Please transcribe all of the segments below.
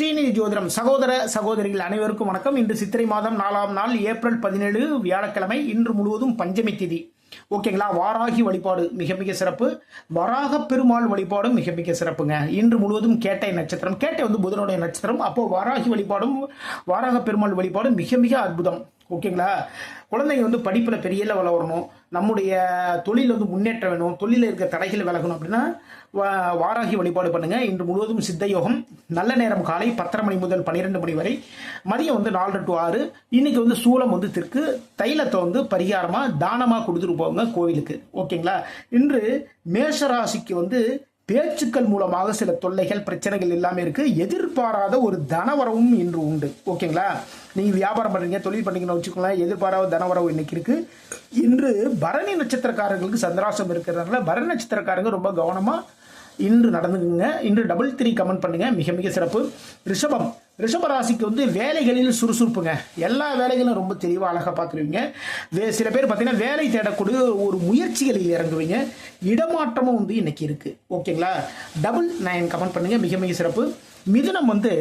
ஸ்ரீநிதி ஜோதிடம். சகோதர சகோதரிகள் அனைவருக்கும் வணக்கம். இன்று சித்திரை மாதம் நாலாம் நாள் ஏப்ரல் பதினேழு வியாழக்கிழமை இன்று முழுவதும் பஞ்சமி திதி. ஓகேங்களா வாராகி வழிபாடு மிக மிக சிறப்பு. வராக பெருமாள் வழிபாடும் மிக மிக சிறப்புங்க. இன்று முழுவதும் கேட்டை நட்சத்திரம். கேட்டை வந்து புதனுடைய நட்சத்திரம். அப்போ வாராகி வழிபாடும் வாராக பெருமாள் வழிபாடும் மிக மிக அற்புதம். ஓகேங்களா? குழந்தைங்க வந்து படிப்பில் பெரிய லெவலில் வரணும். நம்முடைய தொழில் வந்து முன்னேற்ற வேணும். தொழிலில் இருக்க தடைகள் விலகணும் அப்படின்னா வா- வாராகி வழிபாடு பண்ணுங்கள் இன்று முழுவதும் சித்த யோகம். நல்ல நேரம் காலை பத்தரை மணி முதல் பன்னிரெண்டு மணி வரை. மதியம் வந்து நாலு டு ஆறு. இன்னைக்கு வந்து சூளம் வந்து தெற்கு. தைலத்தை வந்து பரிகாரமாக தானமாக கொடுத்துட்டு போங்க கோவிலுக்கு. ஓகேங்களா? இன்று மேஷராசிக்கு வந்து பேச்சுக்கள் மூலமாக சில தொல்லைகள் பிரச்சனைகள் எல்லாமே இருக்கு. எதிர்பாராத ஒரு தனவரவும் இன்று உண்டு. ஓகேங்களா? நீங்க வியாபாரம் பண்றீங்க தொழில் பண்ணீங்கன்னு வச்சுக்கோங்களேன் எதிர்பாராத தனவரவு இன்னைக்கு இருக்கு. இன்று பரணி நட்சத்திரக்காரர்களுக்கு சந்திராசம் இருக்கிறதுனால பரணி நட்சத்திரக்காரங்க ரொம்ப கவனமா இன்று நடந்துக்குங்க. இன்று டபுள் த்ரீ கமெண்ட் பண்ணுங்க. மிக மிக சிறப்பு. ரிஷபம் ரிஷபராசிக்கு வந்து வேலைகளில் சுறுசுறுப்புங்க. எல்லா வேலைகளும் ரொம்ப தெளிவாக அழகாக பார்த்துருவீங்க வே சில பேர் பார்த்தீங்கன்னா வேலை தேடக்கூடிய ஒரு முயற்சிகளில் இறங்குவீங்க. இடமாற்றமும் வந்து இன்னைக்கு இருக்குது ஓகேங்களா? டபுள் நைன் கமெண்ட் பண்ணுங்கள் மிக மிக சிறப்பு. மிதுனம் வந்து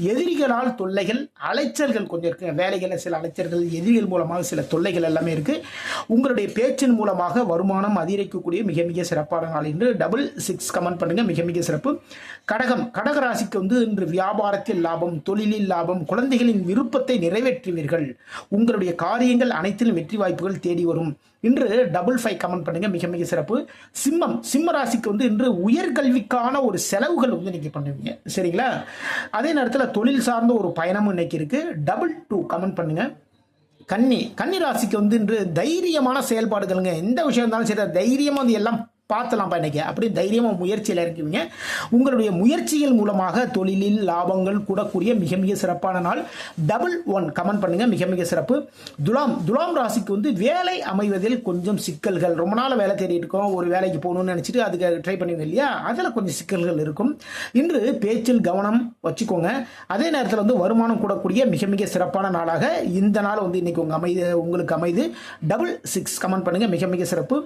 எதிரிகளால் தொல்லைகள் அலைச்சல்கள் கொஞ்சம் இருக்குங்க வேலைகளில் சில அலைச்சல்கள் எதிரிகள் மூலமாக சில தொல்லைகள் எல்லாமே இருக்கு. உங்களுடைய பேச்சின் மூலமாக வருமானம் அதிகரிக்கக்கூடிய மிக மிக சிறப்பான நாள் என்று டபுள் சிக்ஸ் கமெண்ட் பண்ணுங்க. மிக மிக சிறப்பு. கடகம். கடக ராசிக்கு வந்து இன்று வியாபாரத்தில் லாபம் தொழிலில் லாபம் குழந்தைகளின் விருப்பத்தை நிறைவேற்றுவீர்கள். உங்களுடைய காரியங்கள் அனைத்திலும் வெற்றி வாய்ப்புகள் தேடி வரும். இன்று டபுள் ஃபைவ் கமெண்ட் பண்ணுங்க மிக மிக சிறப்பு. சிம்மம் சிம்ம ராசிக்கு வந்து இன்று உயர்கல்விக்கான ஒரு செலவுகள் வந்து நீங்கள் பண்ணுவீங்க. சரிங்களா? அதே நேரத்தில் தொழில் சார்ந்த ஒரு பயணமும் இன்னைக்கு இருக்கு. டபுள் டூ கமெண்ட் பண்ணுங்க. கன்னி கன்னி ராசிக்கு வந்து இன்று தைரியமான செயல்பாடுகளுங்க. எந்த விஷயம் இருந்தாலும் சரி அது வந்து எல்லாம் பார்த்தலாம்ப்பா இன்றைக்கி அப்படி தைரியமாக முயற்சியில் இருக்குவீங்க உங்களுடைய முயற்சிகள் மூலமாக தொழிலில் லாபங்கள் கூடக்கூடிய மிக மிக சிறப்பான நாள். டபுள் ஒன் கமெண்ட் பண்ணுங்கள் மிக மிக சிறப்பு. துலாம் துலாம் ராசிக்கு வந்து வேலை அமைவதில் கொஞ்சம் சிக்கல்கள். ரொம்ப நாள் வேலை தேடிட்டு இருக்கோம். ஒரு வேலைக்கு போகணும்னு நினச்சிட்டு அதுக்கு ட்ரை பண்ணுவீங்க இல்லையா? அதில் கொஞ்சம் சிக்கல்கள் இருக்கும். இன்று பேச்சில் கவனம் வச்சுக்கோங்க. அதே நேரத்தில் வந்து வருமானம் கூடக்கூடிய மிக மிக சிறப்பான நாளாக இந்த நாள் வந்து இன்னைக்கு உங்கள் அமைது உங்களுக்கு அமைது. டபுள் சிக்ஸ் கமெண்ட் பண்ணுங்க. மிக மிக சிறப்பு.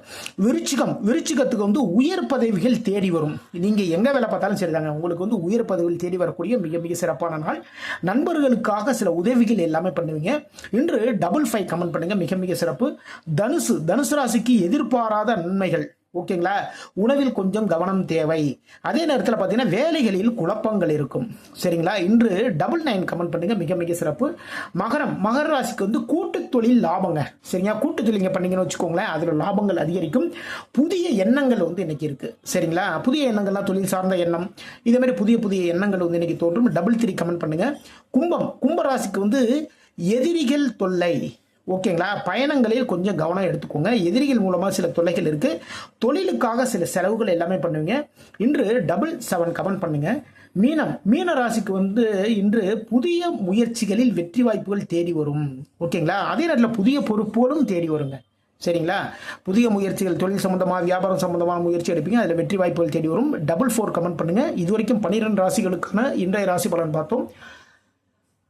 விருச்சிகம் விருச்சிகத்துக்கு வந்து உயர் பதவிகள் தேடி வரும். நீங்கள் எங்கே வேலை பார்த்தாலும் சரிதாங்க. உங்களுக்கு வந்து உயர் பதவிகள் தேடி வரக்கூடிய மிக மிக சிறப்பான நாள். நண்பர்களுக்காக சில உதவிகள் எல்லாமே பண்ணுவீங்க. இன்று டபுள் ஃபைவ் கமெண்ட் பண்ணுங்கள் மிக மிக சிறப்பு. தனுசு தனுசு ராசிக்கு எதிர்பாராத நன்மைகள். ஓகேங்களா? உணவில் கொஞ்சம் கவனம் தேவை. அதே நேரத்தில் பார்த்தீங்கன்னா வேலைகளில் குழப்பங்கள் இருக்கும். சரிங்களா? இன்று டபுள் நைன் கமெண்ட் பண்ணுங்க. மிக மிக சிறப்பு. மகரம். மகர ராசிக்கு வந்து கூட்டு தொழில் லாபங்க. சரிங்களா? கூட்டு தொழில் பண்ணீங்கன்னு வச்சுக்கோங்களேன் அதில் லாபங்கள் அதிகரிக்கும். புதிய எண்ணங்கள் வந்து இன்னைக்கு இருக்கு. சரிங்களா? புதிய எண்ணங்கள்லாம் தொழில் சார்ந்த எண்ணம். இதே மாதிரி புதிய புதிய எண்ணங்கள் வந்து இன்னைக்கு தோன்றும். டபுள் த்ரீ கமெண்ட் பண்ணுங்க. கும்பம். கும்ப ராசிக்கு வந்து எதிரிகள் தொல்லை. ஓகேங்களா? பயணங்களில் கொஞ்சம் கவனம் எடுத்துக்கோங்க. எதிரிகள் மூலமாக சில தொல்லைகள் இருக்குது தொழிலுக்காக சில செலவுகள் எல்லாமே பண்ணுவீங்க. இன்று டபுள் செவன் கமெண்ட் பண்ணுங்க. மீனம் மீன ராசிக்கு வந்து இன்று புதிய முயற்சிகளில் வெற்றி வாய்ப்புகள் தேடி வரும். ஓகேங்களா? அதே நேரத்தில் புதிய பொறுப்புகளும் தேடி வருங்க. சரிங்களா? புதிய முயற்சிகள் தொழில் சம்பந்தமாக வியாபாரம் சம்பந்தமான முயற்சி எடுப்பீங்க. அதில் வெற்றி வாய்ப்புகள் தேடி வரும். டபுள் ஃபோர் கமெண்ட் பண்ணுங்கள் இது வரைக்கும் பன்னிரெண்டு ராசிகளுக்கான இன்றைய ராசி பலன் பார்த்தோம்.